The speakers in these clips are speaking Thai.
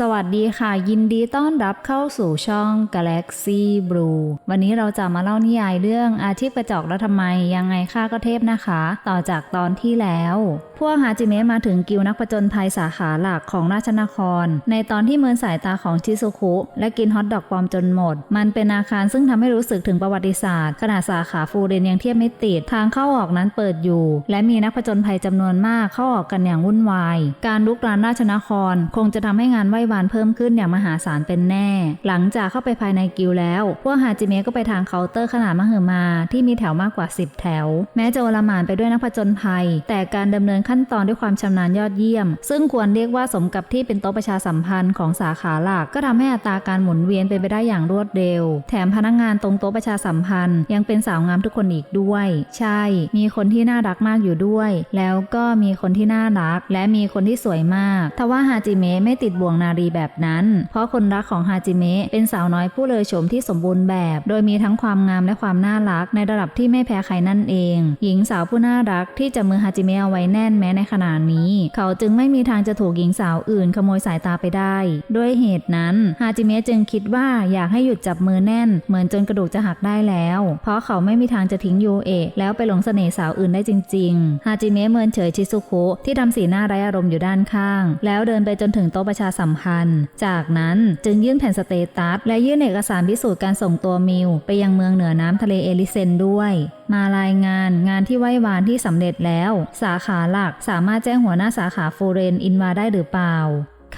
สวัสดีค่ะ ยินดีต้อนรับเข้าสู่ช่อง Galaxy Blue วันนี้เราจะมาเล่านิยายเรื่องอาชีพกระจอกแล้วทำไมยังไงค่าก็เทพนะคะ ต่อจากตอนที่แล้ว พวกฮาจิเมะมาถึงกิวนักผจญภัยสาขาหลักของราชนคร ในตอนที่เมินสายตาของชิซุคุ และกินฮอทดอกปลอมจนหมด มันเป็นอาคารซึ่งทำให้รู้สึกถึงประวัติศาสตร์ขนาดสาขาฟูเรนยังเทียบไม่ติดทางเข้าออกนั้นเปิดอยู่ และมีนักผจญภัยจำนวนมากเข้าออกกันอย่างวุ่นวาย การลุกรานราชนคร คงจะทำให้งานไหววานเพิ่มขึ้นอย่างมหาศาลเป็นแน่ หลังจากเข้าไปภายในกิวแล้ว พวกฮาจิเมะก็ไปทางเคาน์เตอร์ขนาดมหึมาที่มีแถวมากกว่า 10 แถว แม้จะโอลหมานไปด้วยนักผจญภัย แต่การดำเนินขั้นตอนด้วยความชำนาญยอดเยี่ยม ซึ่งควรเรียกว่าสมกับที่เป็นโต๊ะประชาสัมพันธ์ของสาขาหลัก ก็ทำให้อัตราการหมุนเวียนเป็นไปได้อย่างรวดเร็ว แถมพนักงานตรงโต๊ะประชาสัมพันธ์ ยังเป็นสาวงามทุกคนอีกด้วย ใช่ มีคนที่น่ารักมากอยู่ด้วย แล้วก็มีคนที่น่ารัก และมีคนที่สวยมาก ทว่าฮาจิเมะไม่ติดบ่วงนารีแบบนั้น เพราะคนรักของฮาจิเมะเป็นสาวน้อยผู้เลอโฉมที่สมบูรณ์แบบ โดยมีทั้งความงามและความน่ารักในระดับที่ไม่แพ้ใครนั่นเอง หญิงสาวผู้น่ารักที่จะมือฮาจิเมะเอาไว้แน่นแม้ในขณะนี้ เขาจึงไม่มีทางจะถูกหญิงสาวอื่นขโมยสายตาไปได้ ด้วยเหตุนั้นฮาจิเมะจึงคิดว่าอยากให้หยุดจับมือแน่น เหมือนจนกระดูกจะหักได้แล้ว เพราะเขาไม่มีทางจะทิ้งยูเอะแล้วไปหลงเสน่ห์สาวอื่นได้จริงๆฮาจิเมะเมินเฉยชิซุคุที่ทำสีหน้าไร้อารมณ์อยู่ด้านข้าง แล้วเดินไปจนถึงโต๊ะประชาสัมพันธ์ จากนั้นจึงยื่นแผ่นสเตตัสและยื่นเอกสารพิสูจน์การส่งตัวมิว ไปยังเมืองเหนือน้ำทะเลเอลิเซนด้วยมารายงานงานที่ไหว้วานที่สำเร็จแล้ว สาขาหลักสามารถแจ้งหัวหน้าสาขาฟูเรนอินวาได้หรือเปล่า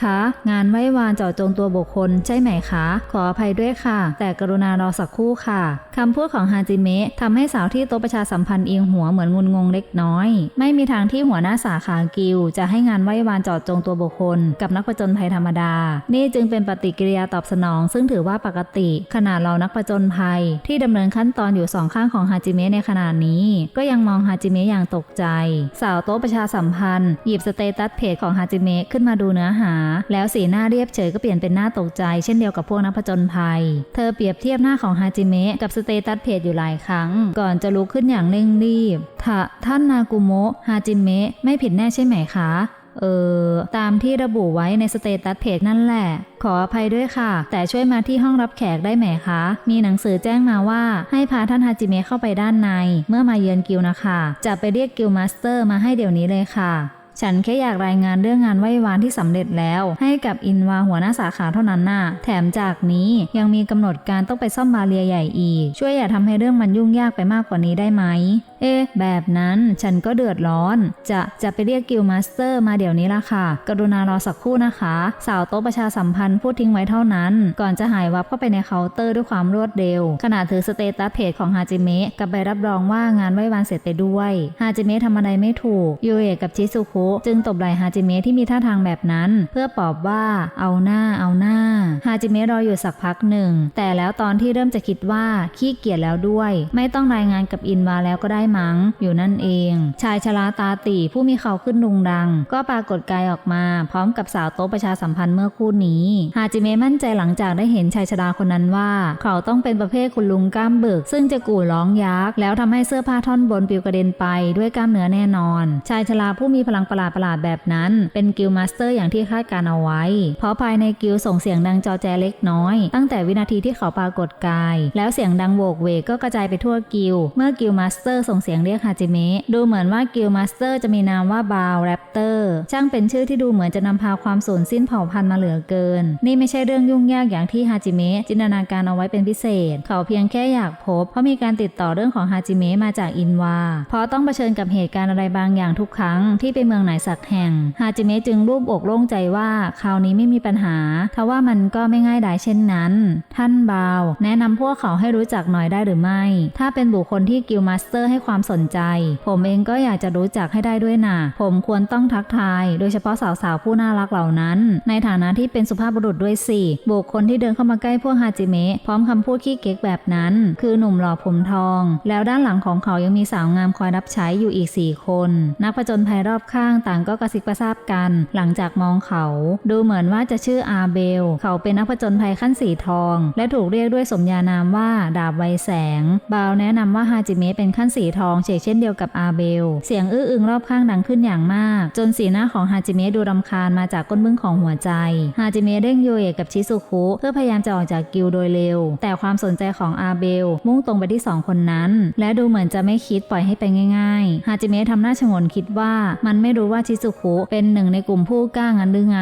คะงานไหว้วานเจาะจงตัวบุคคลใช่ไหมคะ ขออภัยด้วยค่ะ แต่กรุณารอสักครู่ค่ะคำพูดของฮาจิเมะทำให้สาวที่โต๊ะประชาสัมพันธ์เอียงหัวเหมือนงุนงงเล็กน้อย ไม่มีทางที่หัวหน้าสาขากิลจะให้งานไหว้วานเจาะจงตัวบุคคล กับนักผจญภัยธรรมดา นี่จึงเป็นปฏิกิริยาตอบสนอง ซึ่งถือว่าปกติ ขนาดเรานักผจญภัย ที่ดำเนินขั้นตอนอยู่สองข้างของฮาจิเมะในขณะนี้ ก็ยังมองฮาจิเมะอย่างตกใจ สาวโต๊ะประชาสัมพันธ์หยิบสเตตัสเพจของฮาจิเมะขึ้นมาดูเนื้อหาแล้วสีหน้าเรียบเฉยก็เปลี่ยนเป็นหน้าตกใจ เช่นเดียวกับพวกนักผจญภัย เธอเปรียบเทียบหน้าของฮาจิเมะกับสเตตัสเพจอยู่หลายครั้ง ก่อนจะลุกขึ้นอย่างเร่งรีบถ้าท่านนากุโมะฮาจิเมะไม่ผิดแน่ใช่ไหมคะ เออ ตามที่ระบุไว้ในสเตตัสเพจนั่นแหละ ขออภัยด้วยค่ะ แต่ช่วยมาที่ห้องรับแขกได้ไหมคะ มีหนังสือแจ้งมาว่า ให้พาท่านฮาจิเมะเข้าไปด้านใน เมื่อมาเยือนกิลนะคะ จะไปเรียกกิลมาสเตอร์มาให้เดี๋ยวนี้เลยค่ะ ฉันแค่อยากรายงานเรื่องงานไหว้วานที่สำเร็จแล้ว ให้กับอินวาหัวหน้าสาขาเท่านั้นน่ะ แถมจากนี้ยังมีกำหนดการต้องไปซ่อมบาเรียใหญ่อีก ช่วยอย่าทำให้เรื่องมันยุ่งยากไปมากกว่านี้ได้ไหม เอ๊ะ แบบนั้นฉันก็เดือดร้อน จะจะไปเรียกกิลมาสเตอร์มาเดี๋ยวนี้ละค่ะ กรุณารอสักครู่นะคะ สาวโต๊ะประชาสัมพันธ์พูดทิ้งไว้เท่านั้น ก่อนจะหายวับเข้าไปในเคาน์เตอร์ด้วยความรวดเร็ว ขณะถือสเตตัสเพจของฮาจิเมะกับใบรับรองว่างานไหว้วานเสร็จไปด้วย ฮาจิเมะทำอะไรไม่ถูกยูเอะกับชิซุคุจึงตบไหล่ฮาจิเมะที่มีท่าทางแบบนั้น เพื่อปอบว่าเอาหน้าเอาหน้าฮาจิเมะรออยู่สักพักหนึ่ง แต่แล้วตอนที่เริ่มจะคิดว่าขี้เกียจแล้วด้วย ไม่ต้องรายงานกับอินวาแล้วก็ได้มั้ง อยู่นั่นเอง ชายชราตาตีผู้มีเขาขึ้นดุงดัง ก็ปรากฏกายออกมา พร้อมกับสาวโต๊ะประชาสัมพันธ์เมื่อคู่นี้ฮาจิเมะมั่นใจหลังจากได้เห็นชายชราคนนั้นว่า เขาต้องเป็นประเภทคุณลุงกล้ามเบึกซึ่งจะกู่ร้องยักษ์แล้วทำให้เสื้อผ้าท่อนบนปลิวกระเด็นไปด้วยกล้ามเนื้อแน่นอน ชายชราผู้มีพลังประลาดประหลาดๆแบบนั้น เป็นกิลมาสเตอร์อย่างที่คาดการเอาไว้ เพราะภายในกิลส่งเสียงดังจอแจเล็กน้อย ตั้งแต่วินาทีที่เขาปรากฏกาย แล้วเสียงดังโวกเวกก็กระจายไปทั่วกิลเมื่อกิลมาสเตอร์ส่งเสียงเรียกฮาจิเมะดูเหมือนว่ากิลมาสเตอร์จะมีนามว่าบาวแรปเตอร์ช่างเป็นชื่อที่ดูเหมือนจะนำพาความสูญสิ้นเผ่าพันธุ์มาเหลือเกิน นี่ไม่ใช่เรื่องยุ่งยากอย่างที่ฮาจิเมะจินตนาการเอาไว้เป็นพิเศษ เขาเพียงแค่อยากพบ เพราะมีการติดต่อเรื่องของฮาจิเมะมาจากอินวาเพราะต้องเผชิญกับเหตุการณ์อะไรบางอย่างทุกครั้งที่ไปเมืองไหนสักแห่ง ฮาจิเมะจึงรูปอกโล่งใจว่าคราวนี้ไม่มีปัญหาทว่ามันก็ไม่ง่ายดายเช่นนั้น ท่านบาว แนะนำพวกเขาให้รู้จักหน่อยได้หรือไม่ ถ้าเป็นบุคคลที่กิลมาสเตอร์ให้ความสนใจ ผมเองก็อยากจะรู้จักให้ได้ด้วยนะผมควรต้องทักทาย โดยเฉพาะสาวๆผู้น่ารักเหล่านั้น ในฐานะที่เป็นสุภาพบุรุษด้วยสิบุคคลที่เดินเข้ามาใกล้พวกฮาจิเมะพร้อมคำพูดขี้เก๊กแบบนั้น คือหนุ่มหล่อผมทอง แล้วด้านหลังของเขายังมีสาวงามคอยรับใช้อยู่อีกสี่คน นักผจญภัยรอบข้างต่างก็กระซิบกระซาบกัน หลังจากมองเขา ดูเหมือนว่าจะชื่ออาเบล เขาเป็นนักผจญภัยขั้นสีทอง และถูกเรียกด้วยสมญานามว่าดาบไวแสง บาวแนะนำว่าฮาจิเมะเป็นขั้นสีทองเฉกเช่นเดียวกับอาเบล เสียงอื้ออึงรอบข้างดังขึ้นอย่างมาก จนสีหน้าของฮาจิเมะดูรำคาญมาจากก้นบึ้งของหัวใจ ฮาจิเมะเร่งโยเอะกับชิซุคุเพื่อพยายามจะออกจากกิลโดยเร็ว แต่ความสนใจของอาเบล มุ่งตรงไปที่สองคนนั้น และดูเหมือนจะไม่คิดปล่อยให้ไปง่ายๆ ฮาจิเมะทำหน้าชงนคิดว่ามันไม่รู้ว่าชิซุคุเป็นหนึ่งในกลุ่มผู้กล้างั้นหรือไง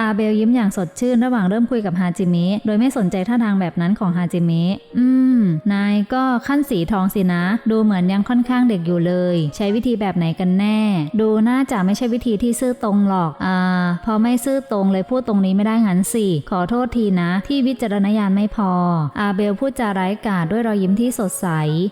อาเบลยิ้มอย่างสดชื่นระหว่างเริ่มคุยกับฮาจิเมะโดยไม่สนใจท่าทางแบบนั้นของฮาจิเมะอืม นายก็ขั้นสีทองสินะ ดูเหมือนยังค่อนข้างเด็กอยู่เลย ใช้วิธีแบบไหนกันแน่ ดูน่าจะไม่ใช่วิธีที่ซื่อตรงหรอก อ่า พอไม่ซื่อตรงเลยพูดตรงนี้ไม่ได้งั้นสิ ขอโทษทีนะ ที่วิจารณญาณไม่พอ อาเบลพูดจาไร้กาจด้วยรอยยิ้มที่สดใส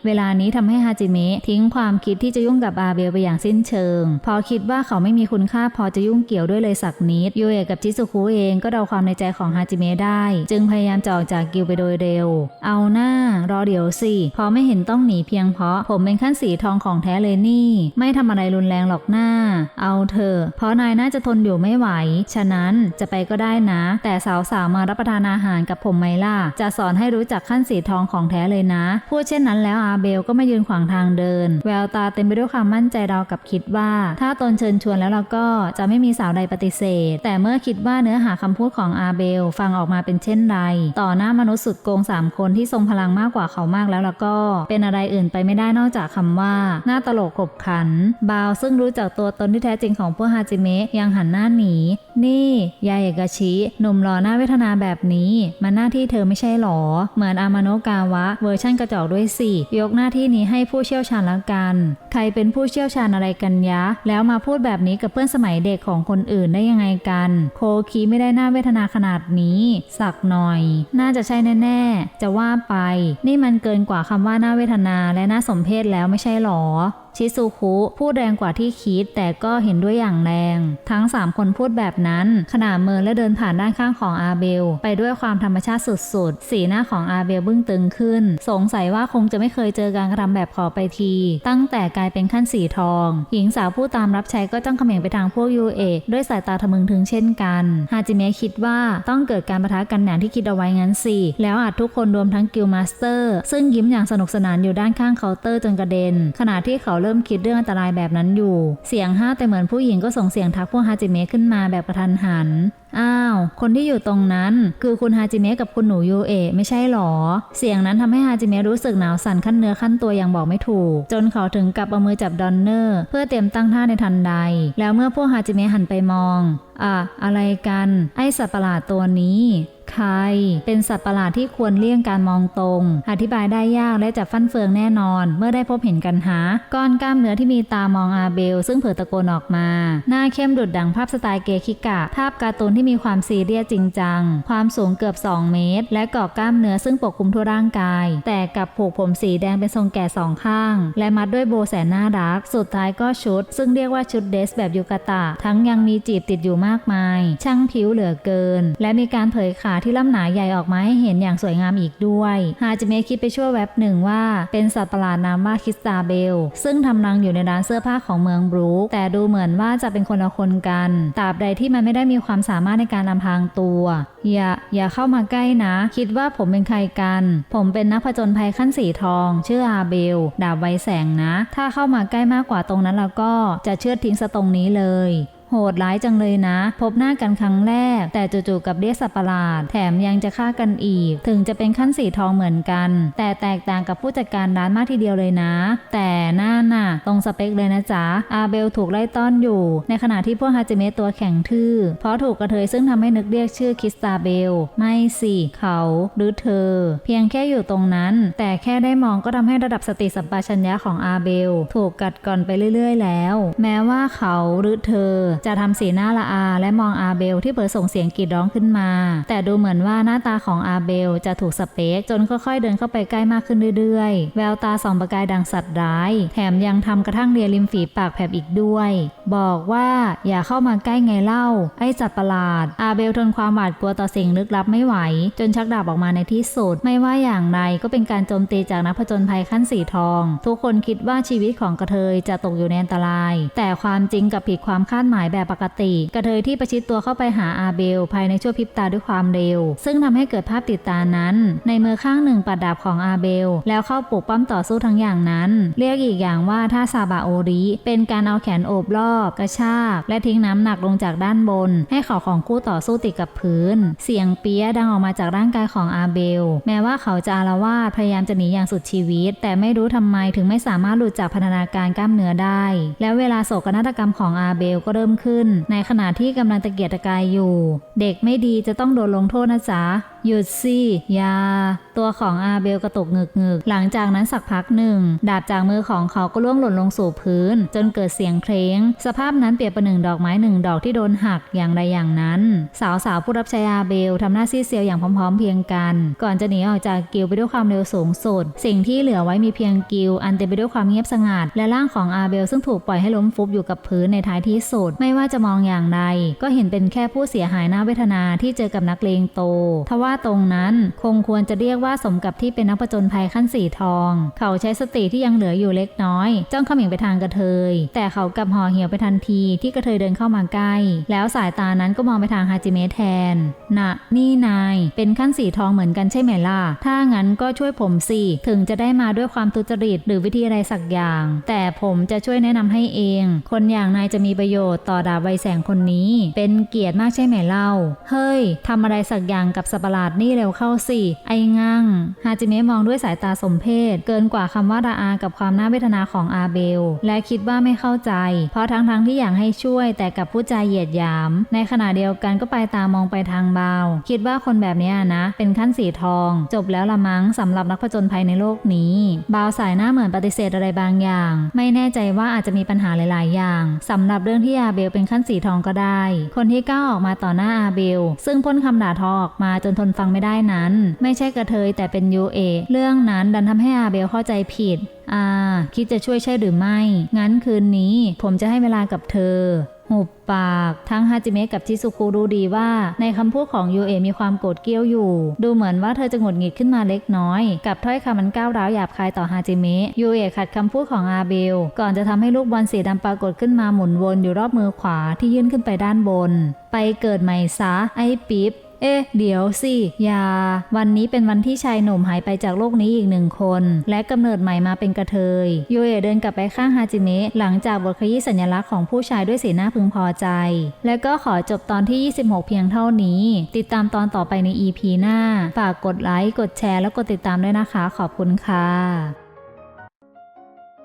เวลานี้ทำให้ฮาจิเมะทิ้งความคิดที่จะยุ่งกับอาเบลไปอย่างสิ้นเชิง พอคิดว่าเขาไม่มีคุณค่าพอจะยุ่งเกี่ยวด้วยเลยสักนิดยูเอะกับจิซุคุเองก็เดาความในใจของฮาจิเมะได้ จึงพยายามจะออกจากกิลไปโดยเร็ว เอาหน้ารอเดี๋ยวสิพอไม่เห็นต้องหนีเพียงเพราะ ผมเป็นขั้นสีทองของแท้เลยนี่ ไม่ทำอะไรรุนแรงหรอกหน้า เอาเถอะเพราะนายน่าจะทนอยู่ไม่ไหว ฉะนั้นจะไปก็ได้นะ แต่สาวๆมารับประทานอาหารกับผมไหมล่ะจะสอนให้รู้จักขั้นสีทองของแท้เลยนะพูดเช่นนั้นแล้วอาเบลก็มายืนขวางทางเดิน แววตาเต็มไปด้วยความมั่นใจเราวกับคิดว่า ถ้าตนเชิญชวนแล้วเราก็จะไม่มีสาวใดปฏิเสธ แต่เมื่อคิดว่าเนื้อหาคำพูดของอาเบล ฟังออกมาเป็นเช่นไร ต่อหน้ามนุษย์สุดโกงสามคนที่ทรงพลังมากกว่าเขามากแล้วแล้วก็ เป็นอะไรอื่นไปไม่ได้นอกจากคำว่าหน้าตลกขบขัน บาวซึ่งรู้จักตัวตนที่แท้จริงของพวกฮาจิเมะยังหันหน้าหนี นี่ยายเอกชิหนุ่มหล่อหน้าเวทนาแบบนี้ มันหน้าที่เธอไม่ใช่หรอ เหมือนอามาโนกาวะเวอร์ชั่นกระจอกด้วยสิยกหน้าที่นี้ให้ผู้เชี่ยวชาญละกัน ใครเป็นผู้เชี่ยวชาญอะไรกันยะ แล้วมาพูดแบบนี้กับเพื่อนสมัยเด็กของคนอื่นได้ยังไงกัน โคคีไม่ได้หน้าเวทนาขนาดนี้ สักหน่อย น่าจะใช่แน่ ๆ จะว่าไป นี่มันเกินกว่าคำว่าหน้าเวทนาและน่าสมเพชแล้วไม่ใช่หรอ ชิซูคุพูดแรงกว่าที่คิด แต่ก็เห็นด้วยอย่างแรง ทั้ง 3 คนพูดแบบนั้น ขณะเมินและเดินผ่านด้านข้างของอาเบล ไปด้วยความธรรมชาติสุดๆ สีหน้าของอาเบลบึ้งตึงขึ้น สงสัยว่าคงจะไม่เคยเจอการกระทำแบบขอไปที ตั้งแต่กลายเป็นขั้นสีทอง หญิงสาวผู้ตามรับใช้ก็จ้องเขม่งไปทางพวกยูเอด้วยสายตาทะมึงถึงเช่นกันฮาจิเมะคิดว่าต้องเกิดการประทะกันอย่างที่คิดเอาไว้งั้นสิแล้วอาจทุกคนรวมทั้งกิลมาสเตอร์ ซึ่งยิ้มอย่างสนุกสนานอยู่ด้านข้างเคาน์เตอร์จนกระเด็น ขณะที่เขาเริ่มคิดเรื่องอันตรายแบบนั้นอยู่ เสียงห้าแต่เหมือนผู้หญิงก็ส่งเสียงทักพวกฮาจิเมะขึ้นมาแบบกระทันหัน อ้าว คนที่อยู่ตรงนั้นคือคุณฮาจิเมะกับคุณหนูยูเอะไม่ใช่หรอ เสียงนั้นทำให้ฮาจิเมะรู้สึกหนาวสั่นขั้นเนื้อขั้นตัวอย่างบอกไม่ถูก จนเขาถึงกับเอามือจับดอนเนอร์ เพื่อเตรียมตั้งท่าในทันใด แล้วเมื่อพวกฮาจิเมะหันไปมองอะอะไรกัน ไอสัตว์ประหลาดตัวนี้ ใคร เป็นสัตว์ประหลาดที่ควรเลี่ยงการมองตรง อธิบายได้ยากและจะฟั่นเฟืองแน่นอน เมื่อได้พบเห็นกันหา ก้อนกล้ามเนื้อที่มีตามองอาเบล ซึ่งเผยตะโกนออกมา หน้าเข้มดุดดังภาพสไตล์เกคิกะ ภาพการ์ตูนที่มีความซีเรียสจริงจัง ความสูงเกือบ 2 เมตร และเกาะกล้ามเนื้อซึ่งปกคลุมทั่วร่างกาย แต่กับผูกผมสีแดงเป็นทรงแก่สองข้าง และมัดด้วยโบแสนน่ารัก สุดท้ายก็ชุด ซึ่งเรียกว่าชุดเดสแบบยูกาตะ ทั้งยังมีจีบติดอยู่มากมาย ช่างผิวเหลือเกิน และมีการเผยขาที่ล่ำหนาใหญ่ออกมาให้เห็นอย่างสวยงามอีกด้วยฮาจิเมะคิดไปชั่วแวบหนึ่งว่า เป็นสัตว์ประหลาดนามว่าคิสตาเบล ซึ่งทำรังอยู่ในร้านเสื้อผ้าของเมืองบรูคแต่ดูเหมือนว่าจะเป็นคนละคนกันตราบใดที่มันไม่ได้มีความสามารถในการนำพางตัว อย่าอย่าเข้ามาใกล้นะ คิดว่าผมเป็นใครกัน ผมเป็นนักผจญภัยขั้นสีทอง ชื่ออาเบล ดาบไวแสงนะ ถ้าเข้ามาใกล้มากกว่าตรงนั้นแล้วก็จะเชือดทิ้งซะตรงนี้เลย โหดร้ายจังเลยนะ พบหน้ากันครั้งแรก แต่จู่ๆกับเรียกสัตว์ประหลาด แถมยังจะฆ่ากันอีก ถึงจะเป็นขั้นสีทองเหมือนกัน แต่แตกต่างกับผู้จัดการร้านมากทีเดียวเลยนะ แต่หน่าน่ะตรงสเปคเลยนะจ๊ะอาเบลถูกไล่ต้อนอยู่ ในขณะที่พวกฮาจิเมะตัวแข็งทื่อ เพราะถูกกระเทยซึ่งทำให้นึกเรียกชื่อคิสตาเบล ไม่สิเขาหรือเธอ เพียงแค่อยู่ตรงนั้น แต่แค่ได้มองก็ทำให้ระดับสติสัมปชัญญะของอาเบล ถูกกัดก่อนไปเรื่อย ๆ แล้ว แม้ว่าเขาหรือเธอจะทำสีหน้าละอาและมองอาเบลที่เผลอส่งเสียงกรีดร้องขึ้นมา แต่ดูเหมือนว่าหน้าตาของอาเบลจะถูกสเปคจนค่อยๆเดินเข้าไปใกล้มากขึ้นเรื่อยๆ แววตาส่องประกายดังสัตว์ร้าย แถมยังทำกระทั่งเรียริมฝีปากแผลบอีกด้วย บอกว่าอย่าเข้ามาใกล้ไงเล่า ไอ้สัตว์ประหลาด อาเบลทนความหวาดกลัวต่อสิ่งลึกลับไม่ไหว จนชักดาบออกมาในที่สุด ไม่ว่าอย่างไรก็เป็นการโจมตีจากนักผจญภัยขั้นสีทอง ทุกคนคิดว่าชีวิตของกระเทยจะตกอยู่ในอันตราย แต่ความจริงกับผิดความคาดหมายแบบปกติ กระเทยที่ประชิดตัวเข้าไปหาอาเบล ภายในชั่วพริบตาด้วยความเร็ว ซึ่งทำให้เกิดภาพติดตานั้น ในมือข้างหนึ่งปัดดาบของอาเบล แล้วเข้าปลุกปั้มต่อสู้ทั้งอย่างนั้น เรียกอีกอย่างว่าท่าซาบาโอริเป็นการเอาแขนโอบรอบ กระชาก และทิ้งน้ำหนักลงจากด้านบน ให้เข่าของคู่ต่อสู้ติดกับพื้น เสียงเปี้ยดังออกมาจากร่างกายของอาเบล แม้ว่าเขาจะอาละวาดพยายามจะหนีอย่างสุดชีวิต แต่ไม่รู้ทำไมถึงไม่สามารถหลุดจากพันธนาการกล้ามเนื้อได้ แล้วเวลาโศกนาฏกรรมของอาเบลก็เริ่มขึ้น ในขณะที่กำลังตะเกียกตะกายอยู่ เด็กไม่ดีจะต้องโดนลงโทษนะจ๊ะ หยุดสิยา ตัวของอาเบลกระตุกงึกงึกๆหลังจากนั้นสักพักหนึ่ง ดาบจากมือของเขาก็ล่วงหล่นลงสู่พื้น จนเกิดเสียงเคร้ง สภาพนั้นเปรียบประหนึ่งดอกไม้หนึ่งดอกที่โดนหักอย่างใดอย่างนั้น สาวสาวผู้รับใช้อาเบลทำหน้าซีเซียวอย่างพร้อมๆเพียงกัน ก่อนจะหนีออกจากกิลไปด้วยความเร็วสูงสุด สิ่งที่เหลือไว้มีเพียงกิลอันเต็มไปด้วยความเงียบสงัด และร่างของอาเบลซึ่งถูกปล่อยให้ล้มฟุบอยู่กับพื้นในท้ายที่สุด ไม่ว่าจะมองอย่างใดก็เห็นเป็นแค่ผู้เสียหายหน่าเวทนาที่เจอกับนักเลงโตทว่าตรงนั้นคงควรจะเรียกว่าสมกับที่เป็นนักผจญภัยขั้นสีทอง เขาใช้สติที่ยังเหลืออยู่เล็กน้อยจ้องเขมิงไปทางกระเทย แต่เขากลับห่อเหี่ยวไปทันทีที่กระเทยเดินเข้ามาใกล้ แล้วสายตานั้นก็มองไปทางฮาจิเมะแทนน่ะ นี่นาย เป็นขั้นสีทองเหมือนกันใช่ไหมล่ะ ถ้างั้นก็ช่วยผมสิถึงจะได้มาด้วยความทุจริตหรือวิธีอะไรสักอย่าง แต่ผมจะช่วยแนะนำให้เอง คนอย่างนายจะมีประโยชน์ต่อดาบไวแสงคนนี้ เป็นเกียรติมากใช่ไหมเล่า เฮ้ยทำอะไรสักอย่างกับสัตว์ประหลาดนี่เร็วเข้าสิไอ้งั่งฮาจิเมะมองด้วยสายตาสมเพชเกินกว่าคำว่าราอากับความน่าเวทนาของอาเบล และคิดว่าไม่เข้าใจ เพราะทั้งๆทที่อยากให้ช่วยแต่กับผู้ใจเหยียดหยาม ในขณะเดียวกันก็ไปตามองไปทางเบาคิดว่าคนแบบนี้นะ เป็นขั้นสีทอง จบแล้วละมั้งสำหรับนักผจญภัยในโลกนี้เบาสายหน้าเหมือนปฏิเสธอะไรบางอย่าง ไม่แน่ใจว่าอาจจะมีปัญหาหลาย ๆ อย่างสำหรับเรื่องที่อาเบลเป็นขั้นสีทองก็ได้ คนที่ก้าวออกมาต่อหน้าอาเบล ซึ่งพ่นคำด่าทอออกมาจนทนฟังไม่ได้นั้น ไม่ใช่กระเทยแต่เป็นยูเอเรื่องนั้นดันทำให้อาเบลเข้าใจผิดอ่าคิดจะช่วยใช่หรือไม่ งั้นคืนนี้ผมจะให้เวลากับเธอหุบปากทั้งฮาจิเมะกับชิซุคุรู้ดีว่า ในคำพูดของยูเอมีความโกรธเกรี้ยวอยู่ ดูเหมือนว่าเธอจะหงุดหงิดขึ้นมาเล็กน้อย กับถ้อยคำมันก้าวร้าวหยาบคายต่อฮาจิเมะยูเอขัดคำพูดของอาเบล ก่อนจะทำให้ลูกบอลสีดำปรากฏขึ้นมาหมุนวนอยู่รอบมือขวาที่ยื่นขึ้นไปด้านบน ไปเกิดใหม่ซะไอ้ปิ๊บ เอ๊ะ เดี๋ยวสิอย่า วันนี้เป็นวันที่ชายหนุ่มหายไปจากโลกนี้อีกหนึ่งคน และกำเนิดใหม่มาเป็นกระเทยโยเอะเดินกลับไปข้างฮาจิเมะหลังจากบทขยี้สัญลักษณ์ของผู้ชายด้วยสีหน้าพึงพอใจ และก็ขอจบตอนที่ 26 เพียงเท่านี้ ติดตามตอนต่อไปใน EP หน้า ฝากกดไลค์ กดแชร์ แล้วกดติดตามด้วยนะคะ ขอบคุณค่ะ